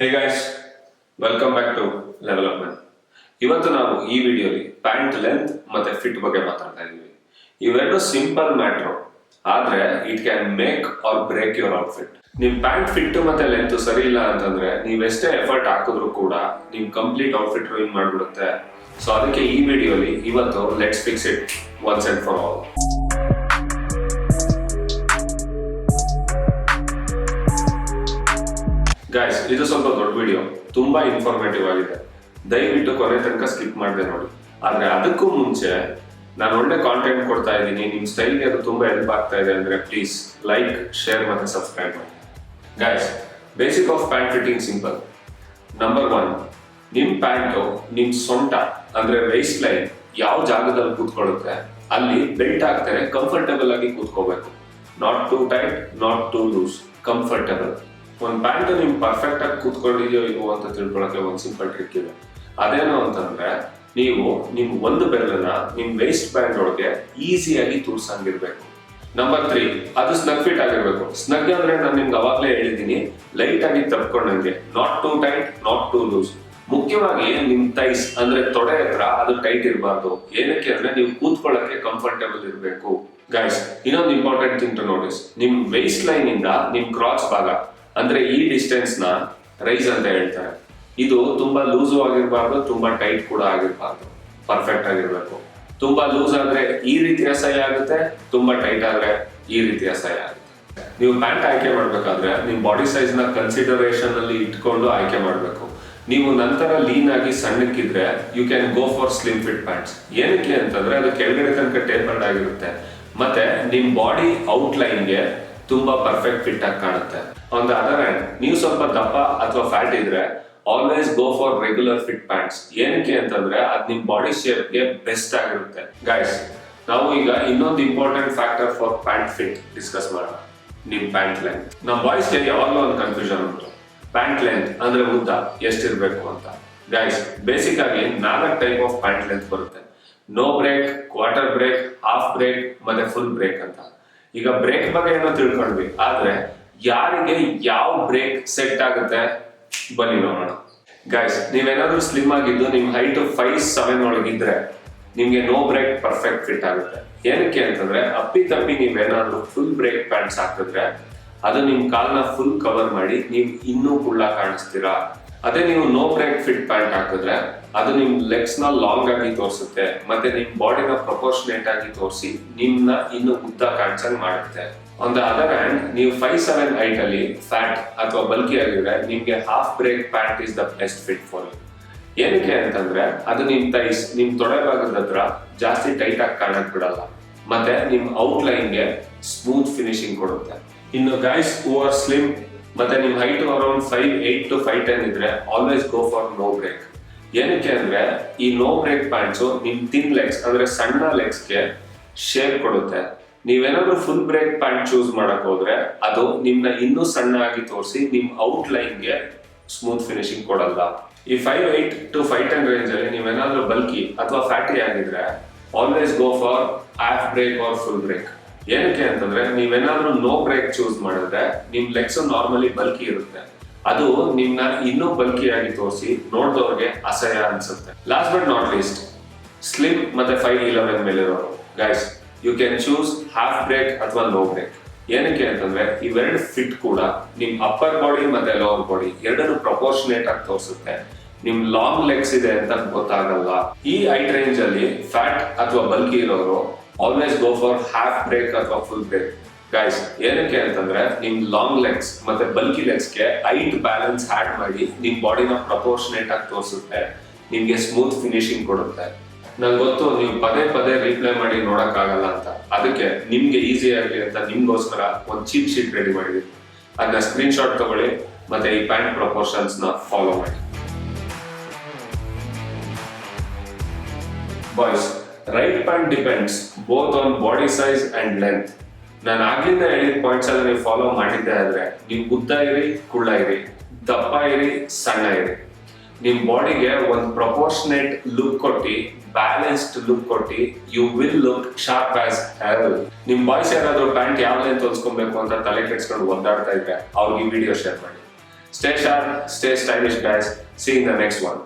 Hey guys welcome back to level ಇವತ್ತು ನಾವು ಈ ವಿಡಿಯೋಲಿ ಪ್ಯಾಂಟ್ ಲೆಂತ್ ಮತ್ತೆ ಫಿಟ್ ಬಗ್ಗೆ ಮಾತಾಡ್ತಾ ಇದ್ದೀವಿ. ಇವೆರಡು ಸಿಂಪಲ್ ಮ್ಯಾಟ್ರು, ಆದ್ರೆ it can make or break your outfit ನಿಮ್ ಪ್ಯಾಂಟ್ ಫಿಟ್ ಮತ್ತೆ ಲೆಂತ್ ಸರಿ ಇಲ್ಲ ಅಂತಂದ್ರೆ ನೀವ್ ಎಷ್ಟೇ ಎಫರ್ಟ್ ಹಾಕಿದ್ರು ಕೂಡ ನಿಮ್ ಕಂಪ್ಲೀಟ್ ಔಟ್ಫಿಟ್ ರೂಯಿನ್ ಮಾಡ್ಬಿಡುತ್ತೆ. ಸೊ ಅದಕ್ಕೆ ಈ ವಿಡಿಯೋಲಿ ಇವತ್ತು let's fix it once and for all guys ಇದು ಸ್ವಲ್ಪ ದೊಡ್ಡ ವಿಡಿಯೋ ತುಂಬಾ ಇನ್ಫಾರ್ಮೇಟಿವ್ ಆಗಿದೆ. ದಯವಿಟ್ಟು ಕೊನೆ ತನಕ ಸ್ಕಿಪ್ ಮಾಡಿದೆ ನೋಡಿ. ಆದ್ರೆ ಅದಕ್ಕೂ ಮುಂಚೆ ನಾನು ಒಳ್ಳೆ ಕಾಂಟೆಂಟ್ ಕೊಡ್ತಾ ಇದ್ದೀನಿ. ನಿಮ್ ಸ್ಟೈಲ್ಗೆ ಅದು ತುಂಬಾ ಹೆಲ್ಪ್ ಆಗ್ತಾ ಇದೆ ಅಂದ್ರೆ ಪ್ಲೀಸ್ ಲೈಕ್ ಶೇರ್ ಮತ್ತೆ ಸಬ್ಸ್ಕ್ರೈಬ್ ಮಾಡಿ. Guys basic of pant fitting simple number one ನಿಮ್ ಪ್ಯಾಂಟು, ನಿಮ್ ಸೊಂಟ, ಅಂದ್ರೆ ವೇಸ್ಟ್ ಲೈನ್ ಯಾವ ಜಾಗದಲ್ಲಿ ಕೂತ್ಕೊಳ್ಳುತ್ತೆ, ಅಲ್ಲಿ ಬೆಲ್ಟ್ ಹಾಕ್ತಾರೆ ಕಂಫರ್ಟಬಲ್ ಆಗಿ ಕೂತ್ಕೋಬೇಕು. Not too tight not too loose comfortable ಒಂದು ಪ್ಯಾಂಟ್ ನಿಮ್ ಪರ್ಫೆಕ್ಟ್ ಆಗಿ ಕೂತ್ಕೊಂಡಿದೆಯೋ ಇಲ್ವೋ ಅಂತ ತಿಳ್ಕೊಳಕ್ಕೆ ಒಂದು ಸಿಂಪಲ್ ಟ್ರಿಕ್ ಇದೆ. ಅದೇನು ಅಂತಂದ್ರೆ, ನೀವು ನಿಮ್ ಒಂದು ಬೆರಳನ್ನ ನಿಮ್ ವೇಸ್ಟ್ ಬ್ಯಾಂಡ್ ಒಳಗೆ ಈಸಿಯಾಗಿ ತೂರ್ಸಂಗಿರ್ಬೇಕು. ನಂಬರ್ ತ್ರೀ ಅದು ಸ್ನಗ್ ಫಿಟ್ ಆಗಿರ್ಬೇಕು. ಸ್ನಗ್ ಅಂದ್ರೆ ನಾನು ನಿಮ್ಗೆ ಅವಾಗ್ಲೇ ಹೇಳಿದ್ದೀನಿ ಲೈಟ್ ಆಗಿ ತಪ್ಕೊಂಡಂಗೆ not too tight not too loose ಮುಖ್ಯವಾಗಿ ನಿಮ್ ಟೈಸ್ ಅಂದ್ರೆ ತೊಡೆ ಹತ್ರ ಅದು ಟೈಟ್ ಇರಬಾರ್ದು. ಏನಕ್ಕೆ ಅಂದ್ರೆ ನೀವು ಕೂತ್ಕೊಳ್ಳಕ್ಕೆ ಕಂಫರ್ಟೇಬಲ್ ಇರಬೇಕು. ಗೈಸ್ ಇನ್ನೊಂದು ಇಂಪಾರ್ಟೆಂಟ್ ಥಿಂಗ್ ಟು ನೋಟಿಸ್ ನಿಮ್ ವೇಸ್ಟ್ ಲೈನ್ ಇಂದ ನಿಮ್ ಕ್ರಾಸ್ ಭಾಗ ಅಂದ್ರೆ ಈ ಡಿಸ್ಟೆನ್ಸ್ನ ರೈಸ್ ಅಂತ ಹೇಳ್ತಾರೆ. ಇದು ತುಂಬಾ ಲೂಸು ಆಗಿರಬಾರ್ದು, ತುಂಬಾ ಟೈಟ್ ಕೂಡ ಆಗಿರ್ಬಾರ್ದು. ಪರ್ಫೆಕ್ಟ್ ಆಗಿರ್ಬೇಕು. ತುಂಬಾ ಲೂಸ್ ಆದ್ರೆ ಈ ರೀತಿ ಅಸಹ್ಯ ಆಗುತ್ತೆ, ತುಂಬಾ ಟೈಟ್ ಆದ್ರೆ ಈ ರೀತಿ ಅಸಹ್ಯ ಆಗುತ್ತೆ. ನೀವು ಪ್ಯಾಂಟ್ ಆಯ್ಕೆ ಮಾಡ್ಬೇಕಾದ್ರೆ ನಿಮ್ ಬಾಡಿ ಸೈಜ್ನ ಕನ್ಸಿಡರೇಷನ್ ಅಲ್ಲಿ ಇಟ್ಕೊಂಡು ಆಯ್ಕೆ ಮಾಡ್ಬೇಕು. ನೀವು ನಂತರ ಲೀನ್ ಆಗಿ ಸಣ್ಣಕ್ಕಿದ್ರೆ you can go for slim fit pants ಏನಕ್ಕೆ ಅಂತಂದ್ರೆ ಅದು ಕೆಳಗಡೆ ತನಕ ಟೇಪರ್ಡ್ ಆಗಿರುತ್ತೆ. ಮತ್ತೆ ನಿಮ್ ಬಾಡಿ ಔಟ್ಲೈನ್ಗೆ ತುಂಬಾ ಪರ್ಫೆಕ್ಟ್ ಫಿಟ್ ಆಗಿ ಕಾಣುತ್ತೆ. ಆನ್ ದ ಅದರ್ ಹ್ಯಾಂಡ್ ನೀವು ಸ್ವಲ್ಪ ದಪ್ಪ ಅಥವಾ ಫ್ಯಾಟ್ ಇದ್ರೆ always go for regular fit pants ಏನಕ್ಕೆ ಅಂತಂದ್ರೆ, ಅದ್ ನಿಮ್ ಬಾಡಿ ಶೇಪ್ಗೆ ಬೆಸ್ಟ್ ಆಗಿರುತ್ತೆ. ಗೈಸ್ ನಾವು ಈಗ ಇನ್ನೊಂದು important factor for pant fit discuss ಮಾಡೋಣ. ನಿಮ್ ಪ್ಯಾಂಟ್ ಲೆಂತ್ ನಮ್ಮ ಬಾಯ್ಸ್ಗೆ ಯಾವಾಗಲೂ ಒಂದು ಕನ್ಫ್ಯೂಷನ್ ಉಂಟು. ಪ್ಯಾಂಟ್ ಲೆಂತ್ ಅಂದ್ರೆ ಉದ್ದ, ಎಷ್ಟಿರ್ಬೇಕು ಅಂತ. ಗೈಸ್ ಬೇಸಿಕ್ ಆಗಿ ನಾಲ್ಕು ಟೈಪ್ ಆಫ್ ಪ್ಯಾಂಟ್ ಲೆಂತ್ ಬರುತ್ತೆ. No break quarter break half break ಮತ್ತೆ ಫುಲ್ ಬ್ರೇಕ್ ಅಂತ. ಈಗ ಬ್ರೇಕ್ ಬಗ್ಗೆ ಏನೋ ತಿಳ್ಕೊಂಡ್ವಿ. ಆದ್ರೆ ಯಾರಿಗೆ ಯಾವ ಬ್ರೇಕ್ ಸೆಟ್ ಆಗುತ್ತೆ? ಬನ್ನಿ ನೋಡೋಣ. ಗೈಸ್ ನೀವೇನಾದ್ರೂ ಸ್ಲಿಮ್ ಆಗಿದ್ದು ನಿಮ್ ಹೈಟ್ ಫೈವ್ ಸೆವೆನ್ ಒಳಗಿದ್ರೆ ನಿಮ್ಗೆ ನೋ ಬ್ರೇಕ್ ಪರ್ಫೆಕ್ಟ್ ಫಿಟ್ ಆಗುತ್ತೆ. ಏನಕ್ಕೆ ಅಂತಂದ್ರೆ, ಅಪ್ಪಿ ತಪ್ಪಿ ನೀವೇನಾದ್ರೂ ಫುಲ್ ಬ್ರೇಕ್ ಪ್ಯಾಂಟ್ಸ್ ಹಾಕಿದ್ರೆ ಅದು ನಿಮ್ ಕಾಲ್ನ ಫುಲ್ ಕವರ್ ಮಾಡಿ ನೀವು ಇನ್ನೂ ಕುಳ್ಳ ಕಾಣಿಸ್ತೀರಾ? ಅದೇ ನೀವು ನೋ ಬ್ರೇಕ್ ಫಿಟ್ ಪ್ಯಾಂಟ್ ಹಾಕಿದ್ರೆ ಅದು ನಿಮ್ ಲೆಗ್ಸ್ನ ಲಾಂಗ್ ಆಗಿ ತೋರಿಸುತ್ತೆ, ಮತ್ತೆ ನಿಮ್ ಬಾಡಿನ ಪ್ರಪೋರ್ಷನೇಟ್ ಆಗಿ ತೋರಿಸಿ ನಿಮ್ನ ಇನ್ನು ಉದ್ದ ಕಾಣಿಸಂಗ್ ಮಾಡುತ್ತೆ. ಆನ್ ದ ಅದರ್ ಹ್ಯಾಂಡ್ ನೀವು ಫೈವ್ ಸೆವೆನ್ ಹೈಟ್ ಅಲ್ಲಿ ಫ್ಯಾಟ್ ಅಥವಾ ಬಲ್ಕಿ ಆಗಿದ್ರೆ ನಿಮ್ಗೆ half break pant is the best fit for you ಏನಕ್ಕೆ ಅಂತಂದ್ರೆ, ಅದು ನಿಮ್ ತೈಸ್ ನಿಮ್ ತೊಡೆ ಭಾಗದ ಹತ್ರ ಜಾಸ್ತಿ ಟೈಟ್ ಆಗಿ ಕಾಣಕ್ ಬಿಡಲ್ಲ. ಮತ್ತೆ ನಿಮ್ ಔಟ್ಲೈನ್ಗೆ ಸ್ಮೂತ್ ಫಿನಿಶಿಂಗ್ ಕೊಡುತ್ತೆ. ಇನ್ನು ಗೈಸ್ ಹೂ ಆರ್ ಸ್ಲಿಮ್ ಮತ್ತೆ ನಿಮ್ height around five eight to five ten ಇದ್ರೆ always go for no break ಏನಕ್ಕೆ ಅಂದ್ರೆ ಈ ನೋ ಬ್ರೇಕ್ ಪ್ಯಾಂಟ್ಸು ನಿಮ್ ತಿನ್ ಲೆಗ್ಸ್ ಅಂದ್ರೆ ಸಣ್ಣ ಲೆಗ್ಸ್ಗೆ ಶೇಪ್ ಕೊಡುತ್ತೆ. ನೀವೇನಾದ್ರೂ ಫುಲ್ ಬ್ರೇಕ್ ಪ್ಯಾಂಟ್ ಚೂಸ್ ಮಾಡಕ್ ಹೋದ್ರೆ ಅದು ನಿಮ್ನ ಇನ್ನೂ ಸಣ್ಣ ಆಗಿ ತೋರಿಸಿ ನಿಮ್ ಔಟ್ ಲೈನ್ಗೆ ಸ್ಮೂತ್ ಫಿನಿಶಿಂಗ್ ಕೊಡಲ್ಲ. ಈ five eight to five ten range ಅಲ್ಲಿ ನೀವೇನಾದ್ರೂ ಬಲ್ಕಿ ಅಥವಾ ಫ್ಯಾಟಿ ಆಗಿದ್ರೆ always go for half break or full break ಏನಕ್ಕೆ ಅಂತಂದ್ರೆ ನೀವೇನಾದ್ರೂ ನೋ ಬ್ರೇಕ್ ಚೂಸ್ ಮಾಡಿದ್ರೆ ನಿಮ್ ಲೆಗ್ಸ್ ನಾರ್ಮಲಿ ಬಲ್ಕಿ ಇರುತ್ತೆ. ಅದು ನಿಮ್ನ ಇನ್ನೂ ಬಲ್ಕಿಯಾಗಿ ತೋರಿಸಿ ನೋಡಿದವ್ರಿಗೆ ಅಸಹ್ಯ ಅನ್ಸುತ್ತೆ. Last but not least slim ಮತ್ತೆ five eleven ಮೇಲಿರೋರು guys you can choose half break ಅಥವಾ ಲೋ ಬ್ರೇಕ್ ಏನಕ್ಕೆ ಅಂತಂದ್ರೆ, ಇವೆರಡು ಫಿಟ್ ಕೂಡ ನಿಮ್ ಅಪ್ಪರ್ ಬಾಡಿ ಮತ್ತೆ ಲೋವರ್ ಬಾಡಿ ಎರಡನ್ನು ಪ್ರಪೋರ್ಷನೇಟ್ ಆಗಿ ತೋರಿಸುತ್ತೆ. ನಿಮ್ ಲಾಂಗ್ ಲೆಗ್ಸ್ ಇದೆ ಅಂತ ಗೊತ್ತಾಗಲ್ಲ. ಈ ಐಟ್ ರೇಂಜ್ ಅಲ್ಲಿ ಫ್ಯಾಟ್ ಅಥವಾ ಬಲ್ಕಿ ಇರೋರು always go for half break ಅಥವಾ ಫುಲ್ ಬ್ರೇಕ್ ಗೈಸ್ ಏನಕ್ಕೆ ಅಂತಂದ್ರೆ ನಿಮ್ ಲಾಂಗ್ ಲೆಗ್ಸ್ ಮತ್ತೆ ಬಲ್ಕಿ ಲೆಗ್ಸ್ಗೆ ಹೈಟ್ ಬ್ಯಾಲೆನ್ಸ್ ಆಡ್ ಮಾಡಿ ನಿಮ್ ಬಾಡಿನ ಪ್ರಪೋರ್ಷನೇಟ್ ಆಗಿ ತೋರಿಸುತ್ತೆ ನಿಮ್ಗೆ ಸ್ಮೂತ್ ಫಿನಿಶಿಂಗ್ ಕೊಡುತ್ತೆ. ನಂಗೆ ಗೊತ್ತು, ನೀವು ಪದೇ ಪದೇ ರಿಪ್ಲೈ ಮಾಡಿ ನೋಡೋಕ್ಕಾಗಲ್ಲ ಅಂತ. ಅದಕ್ಕೆ ನಿಮ್ಗೆ ಈಸಿ ಆಗಲಿ ಅಂತ ನಿಮ್ಗೋಸ್ಕರ ಒಂದು ಚೀಪ್ ಶೀಟ್ ರೆಡಿ ಮಾಡಿದ್ವಿ ಅದನ್ನ ಸ್ಕ್ರೀನ್ ಶಾಟ್ ತಗೊಳ್ಳಿ, ಮತ್ತೆ ಈ ಪ್ಯಾಂಟ್ ಪ್ರಪೋರ್ಷನ್ಸ್ನ ಫಾಲೋ ಮಾಡಿ. Boys right pant depends both on body size and length ನಾನು ಆಗಿಂದ ಹೇಳಿದ ಪಾಯಿಂಟ್ಸ್ ಅಲ್ಲಿ ನೀವು ಫಾಲೋ ಮಾಡಿದ್ದೆ ಆದ್ರೆ ನೀವು ಉದ್ದ ಇರಿ, ಕುಳ್ಳ ಇರಿ, ದಪ್ಪ ಇರಿ, ಸಣ್ಣ ಇರಿ. ನಿಮ್ ಬಾಡಿಗೆ ಒಂದು ಪ್ರಪೋರ್ಷನೇಟ್ ಲುಕ್ ಕೊಟ್ಟು ಬ್ಯಾಲೆನ್ಸ್ಡ್ ಲುಕ್ ಕೊಟ್ಟು you will look sharp as have ನಿಮ್ ಬಾಯ್ಸ್ ಯಾರಾದ್ರೂ ಪ್ಯಾಂಟ್ ಯಾವ ಲೈನ್ ತೋರಿಸ್ಕೊಬೇಕು ಅಂತ ತಲೆ ಕೆಡ್ಸ್ಕೊಂಡು ಒದ್ದಾಡ್ತಾ ಇದ್ರೆ, ಅವ್ರಿಗೆ ವಿಡಿಯೋ ಶೇರ್ ಮಾಡಿ. Stay sharp stay stylish bye see in the next one